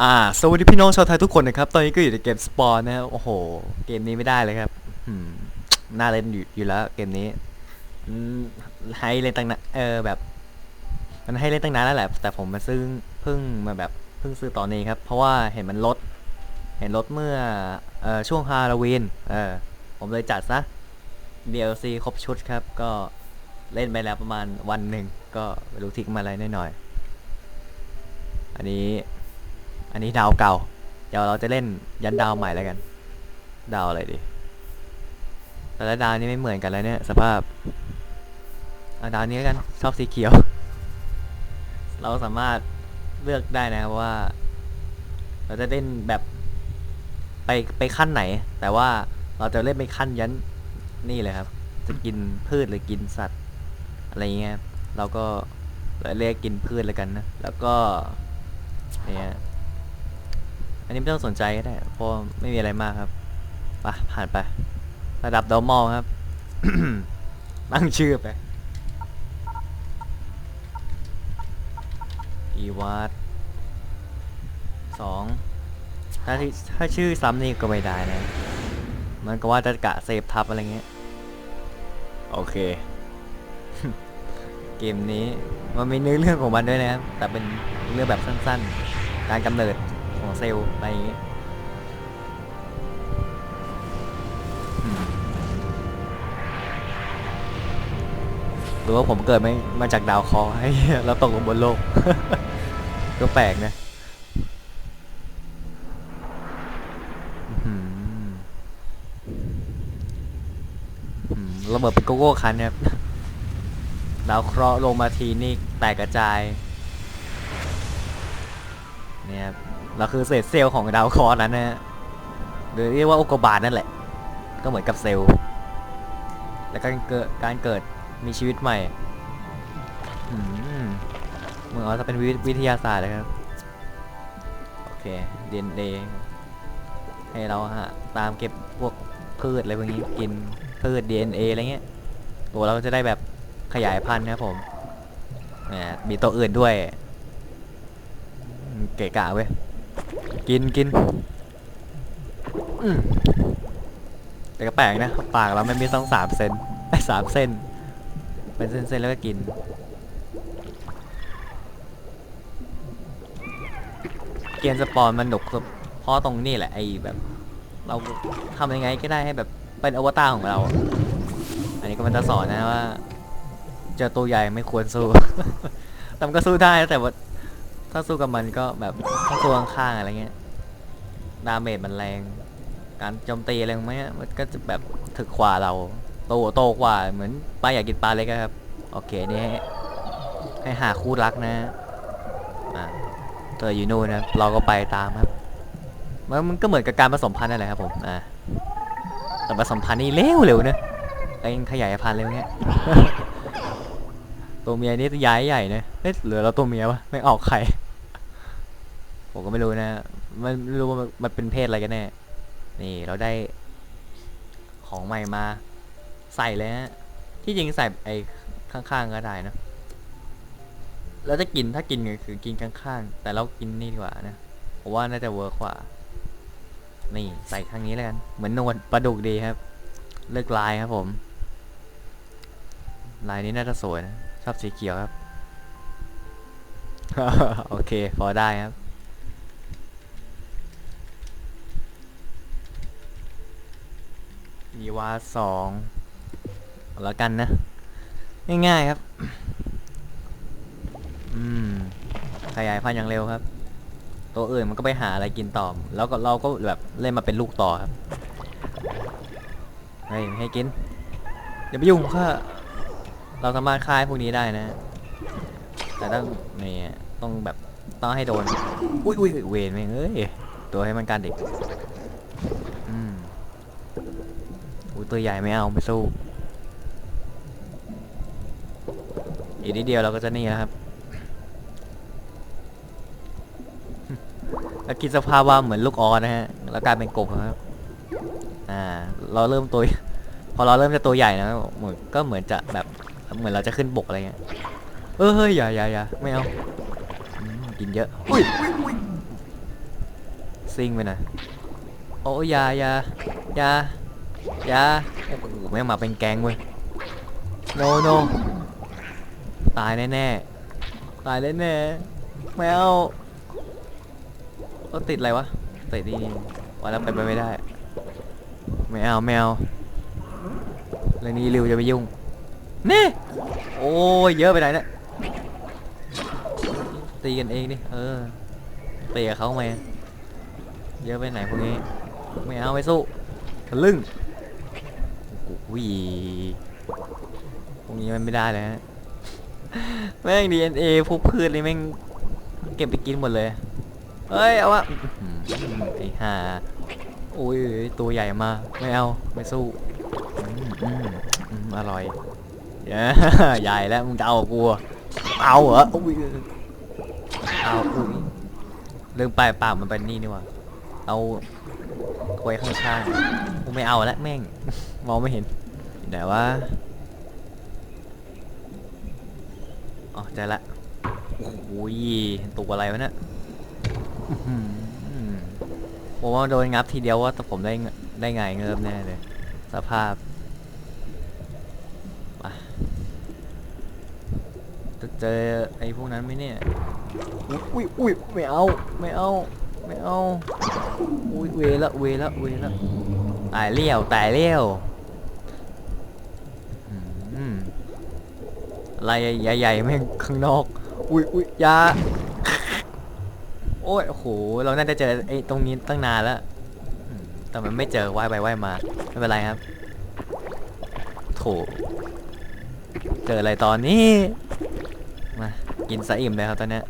อ่าสวัสดีพี่น้องชาวไทยทุกคนนะครับ ตอนนี้ก็อยู่ในเกมสปอร์นะครับโอ้โห เกมนี้ไม่ได้เลยครับน่าเล่นอยู่อยู่แล้วเกมนี้ให้เล่นตั้งนานเออแบบ มันให้เล่นตั้งนานแล้วแหละ แต่ผมมาซื้อเพิ่งมาแบบเพิ่งซื้อตอนนี้ครับ เพราะว่าเห็นมันลด เห็นลดเมื่อเอ่อช่วงฮาโลวีนเออผมเลยจัดซะ DLC ครบชุดครับ ก็เล่นไปแล้วประมาณวันหนึ่งก็ไม่รู้ทิ้งมาอะไรหน่อยๆอันนี้ อันนี้ดาวเก่า เดี๋ยวเราจะเล่นยันดาวใหม่แล้วกัน ดาวอะไรดี แต่ละดาวนี่ไม่เหมือนกันแล้วเนี่ย สภาพอาดาวนี้แล้วกัน ชอบสีเขียว เราสามารถเลือกได้นะครับว่า เราจะเล่นแบบไปไปขั้นไหน แต่ว่าเราจะเล่นไปขั้นยันนี่เลยครับ จะกินพืชหรือกินสัตว์ อะไรเงี้ยเราก็เรียกกินพืชแล้วกันนะ แล้วก็เนี่ย นนี้ไม่ต้องสนใจก็ได้เพราะไม่มีอะไรมากครับไปผ่านไประดับดอมอลครับ ตั้งชื่อไปอีวาดสองถ้าที่ถ้าชื่อซ้ำนี่ก็ไม่ได้นะ มันก็ว่าจะกะเซฟทับอะไรเงี้ย โอเค เกมนี้มันมีเนื้อเรื่องของมันด้วยนะครับ แต่เป็นเรื่องแบบสั้นๆ การกำเนิด ของเซลล์อะไรอย่างงี้หรือว่าผมเกิดไม่มาจากดาวเคราะห์ไอ้เหี้ยแล้วตกลงบนโลก ก็แปลกนะระเบิดเป็นโกโก้คันครับดาวเคราะห์ลงมาทีนี่แตกกระจาย เราคือเศษเซลล์ของดาวเคราะห์นั้นนะฮะหรือเรียกว่าอุกกาบาตนั่นแหละ ก็เหมือนกับเซลล์ แล้วการเกิดการเกิดมีชีวิตใหม่อืมเหมือนว่าจะเป็นวิวิทยาศาสตร์เลยครับ โอเค DNA ให้เราฮะตามเก็บพวกพืชอะไรพวกนี้กินพืช DNA อะไรเงี้ยตัวเราจะได้แบบขยายพันธุ์ครับผมแหมมีตัวอื่นด้วย เกะกะเว้ย กินกินแต่ก็แปลกนะ ปากเราไม่มีต้องสามเซนไอ้สามเส้น เป็นเส้นๆแล้วก็กิน เกียนสปอนมันหนุกเพราะตรงนี้แหละไอ้แบบ เราทำยังไงก็ได้ให้แบบเป็นอวตารของเรา อันนี้ก็มันจะสอนนะว่า เจอตัวใหญ่ไม่ควรสู้แต่มันก็สู้ได้แต่ว่า ถ้าสู้กับมันก็แบบต้องสู้ข้างๆอะไรเงี้ย ดาเมจมันแรง การโจมตีอะไรของมันเนี่ยมันก็จะแบบถึกกว่าเราโตโตกว่าเหมือนปลาอยากกินปลาเล็กอะครับ โอเคนี่ให้ให้หาคู่รักนะอ่าเธออยู่นู่นนะเราก็ไปตามครับมันมันก็เหมือนกับการผสมพันธุ์นั่นแหละครับผมอ่าแต่ผสมพันธุ์นี่เร็วเร็วนะไอ้ขยายพันธุ์เร็วเงี้ยตัวเมียนี่ย้ายใหญ่นะเฮ้ยเหลือเราตัวเมียวะไม่ออกไข่ ผมก็ไม่รู้นะมันไม่รู้ว่ามันเป็นเพศอะไรกันแน่นี่เราได้ของใหม่มาใส่เลยฮะที่จริงใส่ไอ้ข้างๆก็ได้นะแล้วจะกินถ้ากินก็คือกินข้างๆแต่เรากินนี่ดีกว่านะผมว่าน่าจะเวิร์กกว่า นี่ใส่ข้างนี้แล้วกัน เหมือนนวดปลาดุกดีครับ เลือกลายครับผม ลายนี้น่าจะสวยนะ ชอบสีเขียวครับ โอเค พอได้ครับ มีวาสองแล้วกันนะ ง่ายๆครับ อืม ขยายพันธุ์อย่างเร็วครับ ตัวอื่นมันก็ไปหาอะไรกินต่อ แล้วก็เราก็แบบเล่นมาเป็นลูกต่อครับ เฮ้ยไม่ให้กินอย่าไปยุ่งค่ะเราสามารถฆ่าพวกนี้ได้นะ แต่ต้องนี่ต้องแบบต้องให้โดน อุ้ยอุ้ยเวนแม่เอ้ย ตัวให้มันการเด็ก อืมอุ้ย ตัวใหญ่ไม่เอาไม่สู้ อีกนิดเดียวเราก็จะนี่แล้วครับแล้วคิดสภาพว่าเหมือนลูกออสนะฮะ แล้วกลายเป็นกบครับ อ่า เราเริ่มตัว พอเราเริ่มจะตัวใหญ่นะเหมือนก็เหมือนจะแบบ เหมือนเราจะขึ้นบกอะไรเงี้ย เออเฮ้ยอย่าอย่าอย่าไม่เอาอืมกินเยอะอุ้ยอุ้ยอุ้ยซิ่งไปหน่อยโอ้ยอยาอยาอยา อยาโอ้โหแม่งมาเป็นแก๊งเว้ย โนโนตายแน่ๆ ตายแน่ๆไม่เอาก็ติดอะไรวะ ติดนี่ว่าแล้วไปไปไม่ได้ ไม่เอาไม่เอาเรื่องนี้ริวจะไปยุ่งนี่โอ้ยเยอะไปไหนเนี่ยตีกันเองดิ เออตีกับเขาไหมเยอะไปไหนพวกนี้ ไม่เอาไม่สู้ทะลึ่ง อ้โหพวกนี้มันไม่ได้เลยฮะแม่ง DNA พวกพืชนี่แม่งเก็บไปกินหมดเลยเฮ้ยเอาวะไอ้ห่าโอ้ยตัวใหญ่มาไม่เอาไม่สู้อร่อยใหญ่แล้วมึงจะเอากับกูเหรอเอาเหรออุ้ยเอาอุ้ยลืมไปปากมันเป็นนี่นี่หว่าเอา ไว้ข้างๆกูไม่เอาแล้วแม่ง มองไม่เห็นไหนวะอ๋อใจละโอ้โหตัวอะไรวะเนี่ยผมว่าโดนงับทีเดียวว่าแต่ผมได้ได้ไงเงิบแน่เลย สภาพจะเจอไอ้พวกนั้นไหมเนี่ย อุ้ยอุ้ยไม่เอา ไม่เอา ไม่เอาอุ้ยเวละเวละเวละตายเลี้ยวตายเลี้ยวอะไรใหญ่ๆแม่งข้างนอก อุ้ยอุ้ยยาโอ้ยโห เราน่าจะเจอไอ้ตรงนี้ตั้งนานแล้ว แต่มันไม่เจอว่ายไปว่ายมา ไม่เป็นไรครับ โถ เจออะไรตอนนี้ มา กินซะอิ่มเลยครับตอนนี้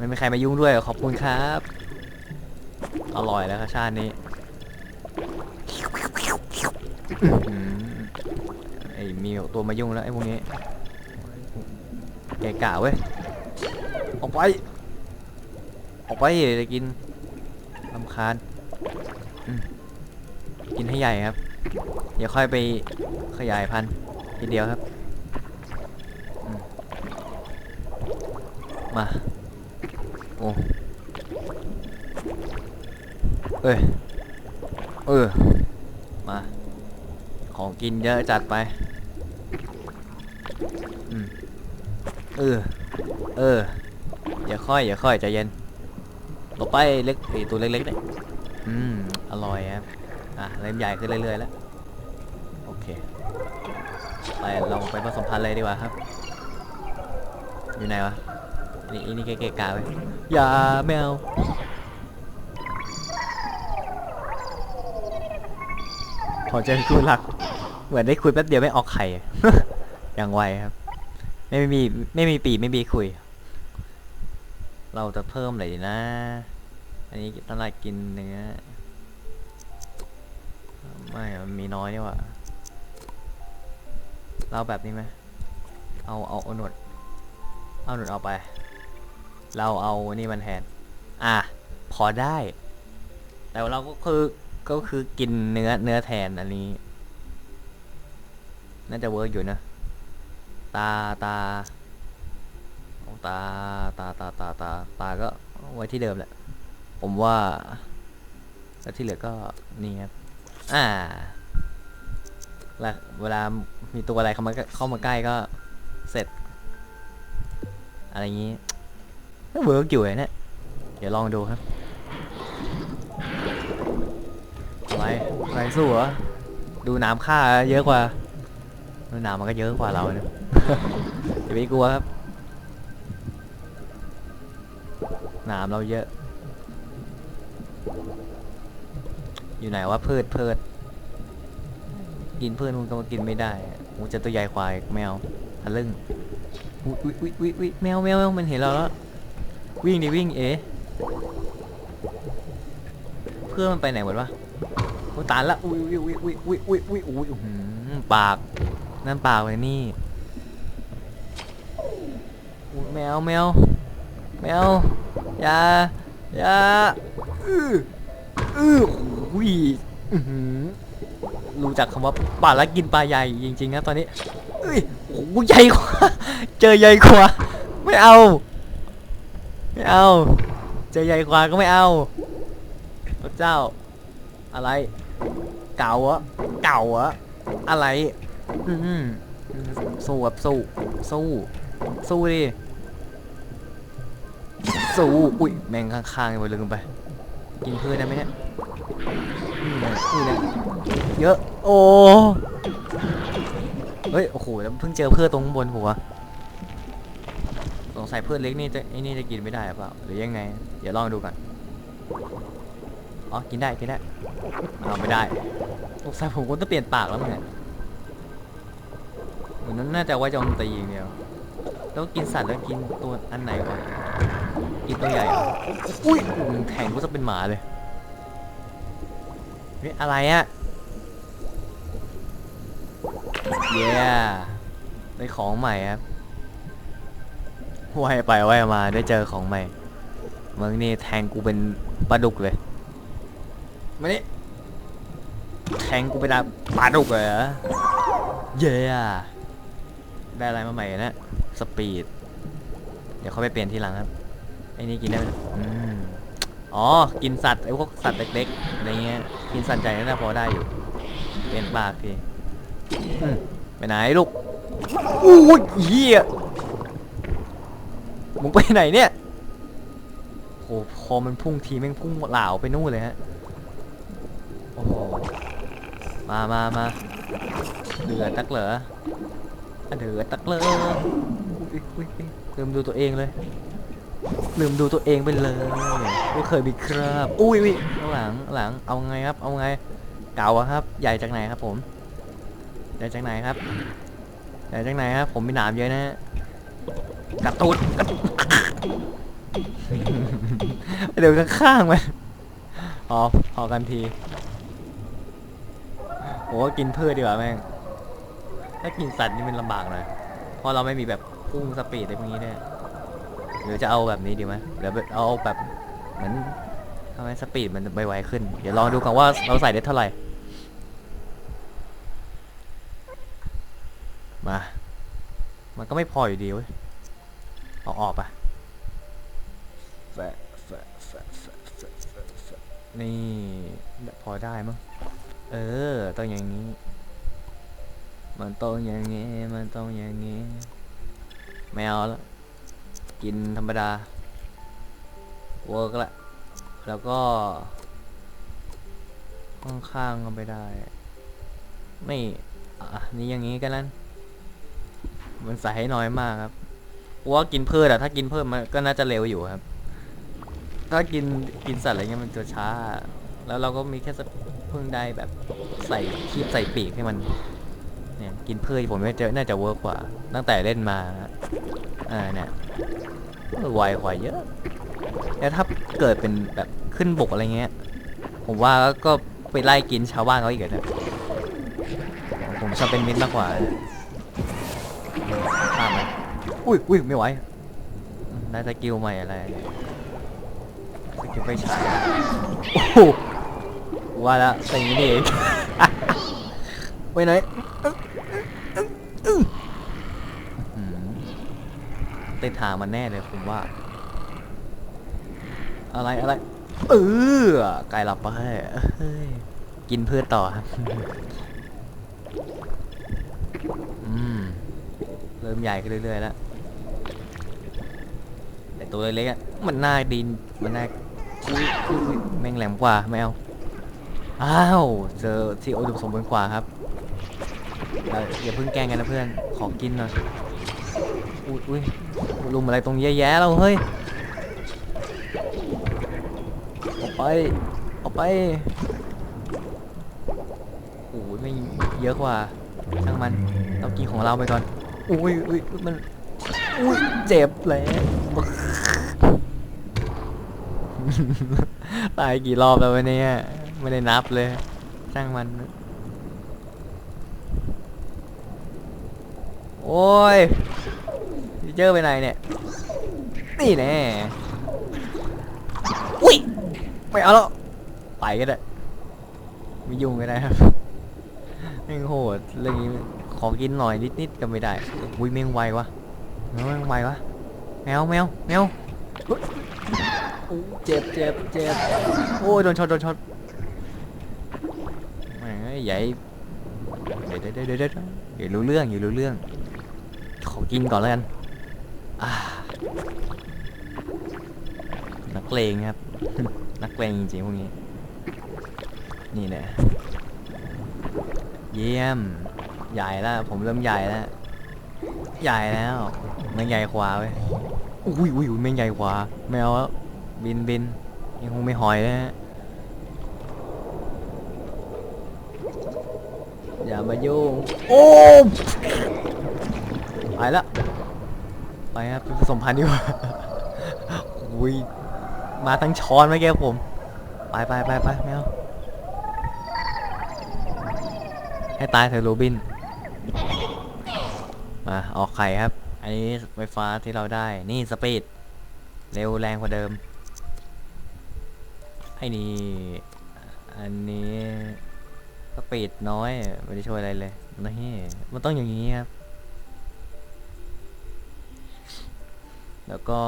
ไม่มีใครมายุ่งด้วยขอบคุณครับ อร่อยแล้วครับชาตินี้ไอ้มีตัวมายุ่งแล้วไอ้พวกนี้แกกะเว้ย ออกไป ออกไปจะกินลำคาญ กินให้ใหญ่ครับ เดี๋ยวค่อยไปขยายพันธุ์ทีเดียวครับ มา โอ้เอ้ย เออ มา ของกินเยอะจัดไป อืม เออ เออ อย่าค่อย อย่าค่อยใจเย็นต่อไปเล็กไอตัวเล็กๆเนี่ยอืม อร่อยครับ อะ เริ่มใหญ่ขึ้นเรื่อยๆแล้ว โอเค ไปลองไปผสมพันธุ์เลยดีกว่าครับ อยู่ไหนวะ นี่นี่เกะกะไปอย่าไม่เอาพอเจอคู่หลัก เหมือนได้คุยแป๊บเดียวไม่ออกไข่อย่างไวครับ ไม่มีไม่มีปีไม่มีคุย เราจะเพิ่มอะไรดีนะ อันนี้ตลาดกินเนื้อไม่มันมีน้อยนี่ว่าเราแบบนี้ไหมเอาเอาเอาหนวดเอาหนวดเอาไป เราเอานี่มันแทน อะ พอได้ แต่เราก็คือก็คือกินเนื้อเนื้อแทนอันนี้ น่าจะเวิร์กอยู่นะ ตาตาตาตาตาตาตาตาก็ไว้ที่เดิมแหละ ผมว่า แล้วที่เหลือก็นี่ครับ อ่าแล้วเวลามีตัวอะไรเข้ามาเข้ามาใกล้ก็เสร็จ อะไรอย่างนี้ เวิร์กอยู่เลยเนี่ย เดี๋ยวลองดูครับ อะไร อะไรสู้เหรอ ดูน้ำค่าเยอะกว่าดูน้ำมันก็เยอะกว่าเราเนี่ยอย่าไปกลัวครับน้ำเราเยอะ อยู่ไหนวะพืชพืชกินพืชมันก็มากินไม่ได้มูจะตัวใหญ่ควายแมวทะลึ่งอุ้ยอุ้ยอุ้ยอุ้ยอุ้ยแมวแมวแมวมันเห็นเราแล้ว วิ่งดิวิ่งเอ๋เพื่อนมันไปไหนหมดวะโอ้ตายละอุ้ยอุ้ยอุ้ยอุ้ยอุ้ยอุ้ยอุ้ยอุ้ยหือปากนั่นปากเลยนี่แมวแมวแมวอย่าอย่าอื้ออื้ออุ้ยรู้จักคำว่าปลาละกินปลาใหญ่จริงๆนะตอนนี้เอ้ยโอ้ใหญ่กว่า เจอใหญ่กว่า ไม่เอา ไม่เอาเจอใหญ่กว่าก็ไม่เอาพระเจ้า อะไร เก่าอะเก่าอะอะไร อืมสู้แบบสู้ สู้ สู้ดิ สู้ อุ้ยแมงข้างๆไปลืมไป กินพืชได้ไหมเนี่ยนี่นะนี่นะเยอะ โอ้ เฮ้ย โอ้โหแล้วเพิ่งเจอเพื่อตรงบนหัว สงสัยเพื่อนเล็กนี่จะไอ้นี่จะกินไม่ได้หรือเปล่าหรือยังไง เดี๋ยวลองดูก่อนอ๋อกินได้กินได้เอาไม่ได้สงสัยผมก็ต้องเปลี่ยนปากแล้วมั้งเนี่ยเหมือนนั้นน่าจะไว้โจมตีอย่างเดียวแล้วกินสัตว์แล้วกินตัวอันไหนวะกินตัวใหญ่อุ้ยมึงแทงกูจะเป็นหมาเลยเฮ้ยอะไรอะเย้ได้ของใหม่ครับ ว่ายไปว่ายมาได้เจอของใหม่มึงนี่แทงกูเป็นปลาดุกเลยมานี่แทงกูเป็นปลาดุกเลยเหรอเย้ได้อะไรมาใหม่นะสปีด เดี๋ยวเขาไปเปลี่ยนทีหลังครับไอ้นี่กินได้ไหมอืมอ๋อ กินสัตว์ไอ้พวกสัตว์เล็กๆอะไรเงี้ย กินสัตว์ใหญ่น่าจะพอได้อยู่ เปลี่ยนปากทีอืมไปไหนลูกอู้ยเหี้ย มึงไปไหนเนี่ยโอ้พอมันพุ่งทีแม่งพุ่งเหลาไปนู่นเลยฮะโอ้โหมามามาเดือดตักเหรอเดือดตักเลยอุ๊ยอุ๊ยอุ๊ยลืมดูตัวเองเลย ลืมดูตัวเองไปเลยว่เคยมีคราบอุ้ยอุ้ยข้างหลังหลังเอาไงครับ เอาไงเก่าครับ ใหญ่จากไหนครับผมใหญ่จากไหนครับใหญ่จากไหนครับผมมีหนามเยอะนะฮะ กระตุดกระตุดเดี๋ยวข้างๆมันอ๋อพอกันทีโอ้กินพืชดีกว่าแม่ง ถ้ากินสัตว์นี่มันลำบากหน่อยเพราะเราไม่มีแบบพุ่งสปีดอะไรพวกนี้เนี่ยหรือจะเอาแบบนี้ดีไหมเดี๋ยวเอาแบบเหมือนทำให้สปีดมันไวๆขึ้น เดี๋ยวลองดูกันว่าเราใส่ได้เท่าไหร่ มา มันก็ไม่พออยู่ดีเว้ย เอาออกปะแฟะแฟะแฟะแฟะแฟะแฟะแฟะนี่พอได้มั้งเออต้องอย่างนี้ มันต้องอย่างงี้ มันต้องอย่างงี้ไม่เอาแล้วกินธรรมดาเวิร์กละแล้วก็ข้างๆก็ไม่ได้ ไม่อะนี่อย่างงี้กันนั้นมันใส่ให้น้อยมากครับ ว่ากินเพิ่มอะถ้ากินเพิ่มมันก็น่าจะเร็วอยู่ครับ ถ้ากินกินสัตว์อะไรเงี้ยมันจะช้า แล้วเราก็มีแค่สเพิ่งได้แบบใส่คีบใส่ปีกให้มัน เนี่ยกินพืชผมว่าจะน่าจะเวิร์กกว่า ตั้งแต่เล่นมาอ่าเนี่ยเออไวกว่าเยอะ แล้วถ้าเกิดเป็นแบบขึ้นบกอะไรเงี้ย ผมว่าก็ไปไล่กินชาวบ้านเขาอีกอะนะผมชอบเป็นมิตรมากกว่า อุ้ยอุ้ยไม่ไหวได้สกิลใหม่อะไรสกิลไฟฉายโอ้โหว่าแล้วอย่างนี้นี่เองไปไหนติดทางมันแน่เลยผมว่า อะไรอะไรเออไก่หลับไปกินเพื่อต่อครับอืมเริ่มใหญ่ขึ้นเรื่อยๆแล้ว ตัวเล็กๆอะมันน่าดินมันน่าอุ้ยอุ้ยแม่งแหลมกว่าไม่เอาอ้าวเจอที่โอุดมสมบูรณ์กว่าครับเอ่ออย่าเพิ่งแกล้งกันนะเพื่อนขอกินหน่อยอุ้ยอุ้ยลุมอะไรตรงแย่ๆเราเฮ้ยออกไปออกไปโอ้ยไม่เยอะกว่าช่างมันเรากินของเราไปก่อนอุ้ยอุ้ยมันอุ้ยเจ็บแล้ว ตายกี่รอบแล้ววะเนี่ยไม่ได้นับเลยช่างมัน โอ้ยเจอไปไหนเนี่ย นี่แน่อุ้ยไม่เอาแล้วไปก็ได้ไม่ยุ่งก็ได้ครับแม่งโหดเรื่องนี้ขอกินหน่อยนิดๆก็ไม่ได้อุ้ยแมงไววะแมวแมงไววะแมวแมวแมว เจ็บเจ็บเจ็บโอ้ยโดนช็อตโดนช็อตแหมใหญ่เดี๋ยวเดี๋ยวเดี๋ยวเดี๋ยวเดี๋ยวรู้เรื่องอยู่รู้เรื่อง ขอกินก่อนแล้วกันนักเลงครับ นักเลงจริงๆพวกนี้ นี่แหละเยี่ยม ใหญ่แล้ว ผมเริ่มใหญ่แล้ว ใหญ่แล้วไม่ใหญ่ขวาเว้ยอุ้ยอุ้ยอุ้ยไม่ใหญ่ขวาไม่เอาแล้ว บินบินยังคงไม่หอยเลยฮะอย่ามายุ่งโอ้ไปละไปครับผสมพันธุ์ดีกว่าอุ้ยมาทั้งช้อนเมื่อกี้ผม ไปไปไปไปไม่เอาให้ตายเถอะโรบิน มาออกไข่ครับ อันนี้ไฟฟ้าที่เราได้ นี่สปีด เร็วแรงกว่าเดิม ไอ้นี่ อันนี้สปีดน้อย ไม่ได้ช่วยอะไรเลยนี่มันต้องอย่างนี้ครับ แล้วก็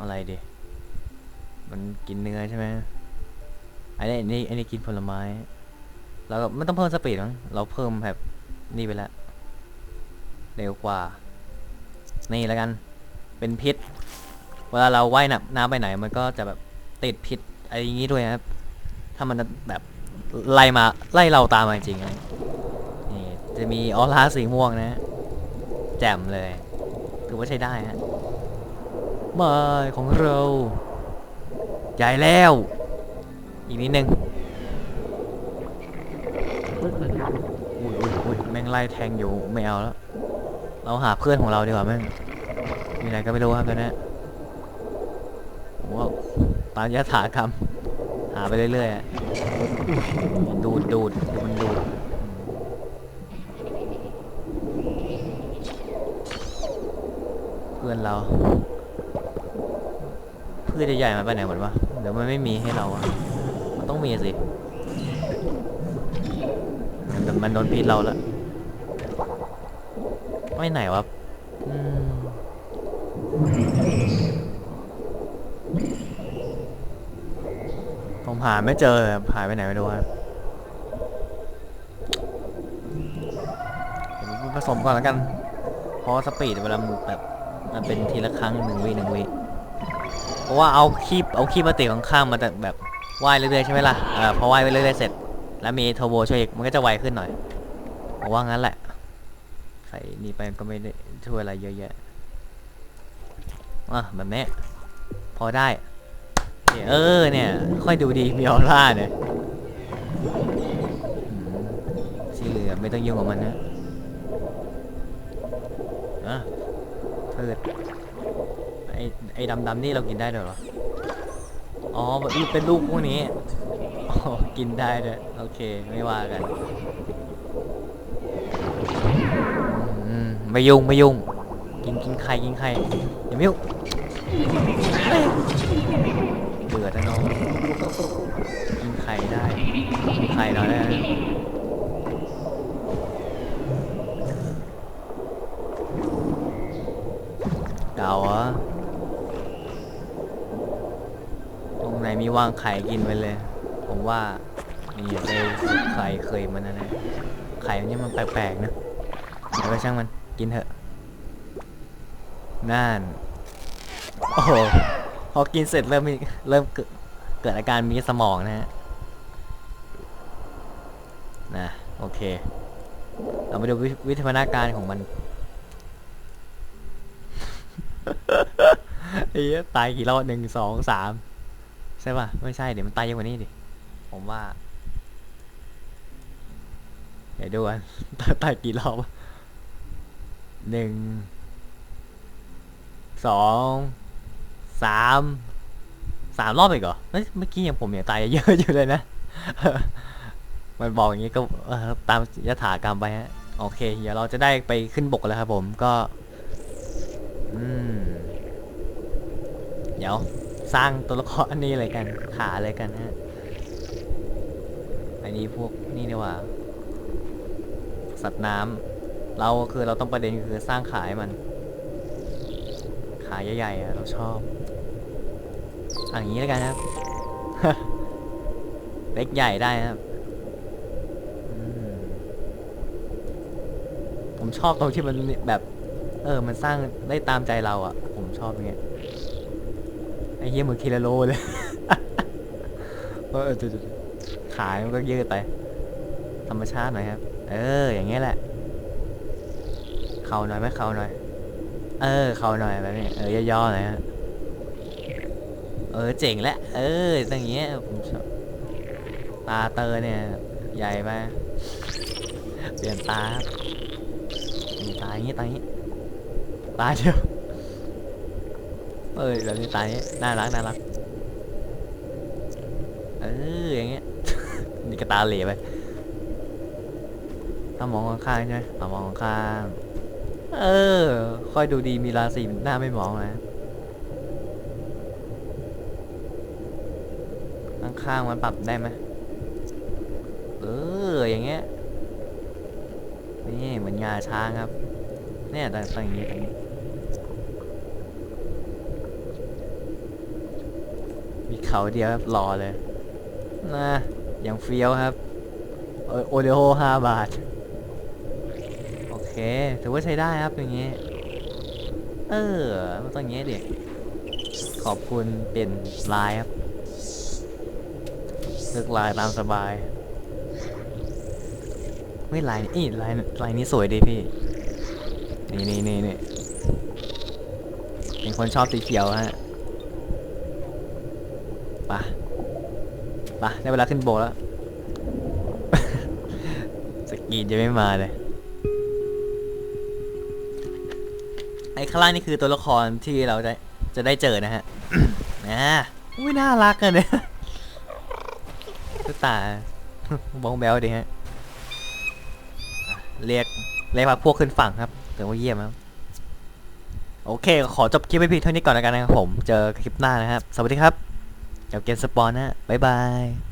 อะไรดีมันกินเนื้อใช่ไหมอันนี้อันนี้อันนี้กินผลไม้ แล้วก็ไม่ต้องเพิ่มสปีดมั้งเราเพิ่มแบบนี่ไปแล้วเร็วกว่า นี่แล้วกัน เป็นพิษ เวลาเราว่ายน้ำไปไหนมันก็จะแบบติดพิษ ไรอย่างงี้ด้วยครับ ถ้ามันแบบไล่มาไล่เราตามมาจริงๆนะนี่จะมีออร่าสีม่วงนะ แจ่มเลยถือว่าใช้ได้ฮะมาของเราใหญ่แล้ว อีกนิดนึงอุ้ยอุ้ยอุ้ยแม่งไล่แทงอยู่ไม่เอาแล้ว เราหาเพื่อนของเราดีกว่าแม่งมีอะไหนก็ไม่รู้ครับตอนนี้ามยถากรรม หาไปเรื่อยๆดูดดูดมันดูดเพื่อนเราเพื่อจะใหญ่มาไปไหนหมดวะเดี๋ยวมันไม่มีให้เราอะมันต้องมีสิมันมันโดนพิษเราแล้วไม่ไหนวะอืมผม หาไม่เจอเลยหายไปไหนไม่รู้ครับเดี๋ยวผสมก่อนแล้วกัน เพราะสปีดเวลามันแบบมันเป็นทีละครั้งหนึ่งวิหนึ่งวิเพราะว่าเอาคีบเอาคีบมาติดข้างๆมาแต่แบบว่ายเรื่อยๆใช่ไหมล่ะเออพอว่ายไปเรื่อยๆเสร็จ แล้วมีเทอร์โบช่วยอีกมันก็จะไวขึ้นหน่อยผมว่างั้นแหละ ใส่นี่ไปก็ไม่ได้ช่วยอะไรเยอะแยะอะแบบนี้พอได้ เนี่ยเออเนี่ย ค่อยดูดีมีออร่าเนี่ยอืมที่เหลือไม่ต้องยุ่งกับมันนะอะพืชไอไอดำๆนี่เรากินได้ด้วยเหรอ อ๋อแบบนี้เป็นลูกพวกนี้กินได้ด้วยโอเค ไม่ว่ากันไม่ยุ่งไม่ยุ่ง กินกินไข่กินไข่อย่าไม่ยุ่งเอ้ยเบื่อแต่น้องกินไข่ได้ กินไข่เราได้นะดาเหรอตรงไหนมีวางไข่กินไปเลย ผมว่านี่ได้ไข่เคยมันนะนะไข่อันนี้มันแปลกๆนะเดี๋ยวช่างมันกินเถอะนั่นโอ้โหพอกินเสร็จเริ่มเริ่มเกิดอาการมีสมองนะฮะ นะโอเค เราไปดูวิวิทยานาการของมันไอ้เหี้ยตายกี่รอบหนึ่งสองสามใช่ป่ะ ไม่ใช่เดี๋ยวมันตายเยอะกว่านี้ดิ ผมว่า เดี๋ยวดูกันตายตายกี่รอบวะหนึ่งสองสามสามรอบอีกเหรอเฮ้ยเมื่อกี้ยังผมยังตายเยอะอยู่เลยนะ มันบอกอย่างนี้ก็ตามยถากรรมไปฮะโอเค เดี๋ยวเราจะได้ไปขึ้นบกแล้วครับผมก็อืมเดี๋ยวสร้างตัวละครอันนี้เลยกัน ขาเลยกันฮะอันนี้พวกนี่นี่ว่า สัตว์น้ำเราคือเราต้องประเด็นคือสร้างขายมัน ขาใหญ่ๆอะเราชอบอย่างนี้แล้วกันครับ เล็กใหญ่ได้ครับอืม ผมชอบตรงที่มันแบบ เออ มันสร้างได้ตามใจเราอะ ผมชอบอย่างเงี้ยไอ้เหี้ยเหมือนคิราโลเลย เออจุดๆขายมันก็ยืดไป ธรรมชาติหน่อยครับ เออ อย่างเงี้ยแหละ เข่าหน่อยไหมเข่าหน่อย เออ เข่าหน่อยแบบนี้ เออย่อๆหน่อยฮะ เออ เจ๋งแล้วเอออย่างเงี้ย ผมชอบ ตาเตอเนี่ย ใหญ่ไปเปลี่ยนตาครับเปลี่ยนตา อย่างงี้ตาอย่างงี้ตาเดียวเออแบบนี้ตาอย่างงี้น่ารักน่ารักเอออย่างเงี้ยนี่กระตาเหล่ไปต้องมองข้างๆใช่ไหมเอามองข้างเออ ค่อยดูดีมีราศีหน้าไม่มองนะข้างๆมันปรับได้ไหมเอออย่างเงี้ยนี่เหมือนงาช้างครับ เนี่ยต่างอย่างงี้ตรงนี้มีเขาเดียวครับรอเลยนะอย่างเฟี้ยวครับโอโอเดโอห้าบาท โอเค ถือว่าใช้ได้ครับอย่างงี้ เออมันต้องอย่างงี้ดิขอบคุณเป็นลายครับเลือกลายตามสบายเฮ้ยลายนี่ลายลายนี้สวยดีพี่ นี่นี่นี่นี่เป็นคนชอบสีเขียวฮะปะปะได้เวลาขึ้นโบกแล้ว สกีนจะไม่มาเลย ไอ้ข้างล่างนี่คือตัวละครที่เราจะจะได้เจอนะฮะนะอุ้ยน่ารักอะเนี่ยตุ๊ตาบ้องแบลดีฮะ เรียกเรียกพักพวกขึ้นฝั่งครับ ถือว่าเยี่ยมครับโอเค ขอจบคลิปไปเพียงเท่านี้ก่อนแล้วกันนะครับผม เจอคลิปหน้านะครับ สวัสดีครับเจ้าเกมสปอนนะฮะบ๊ายบาย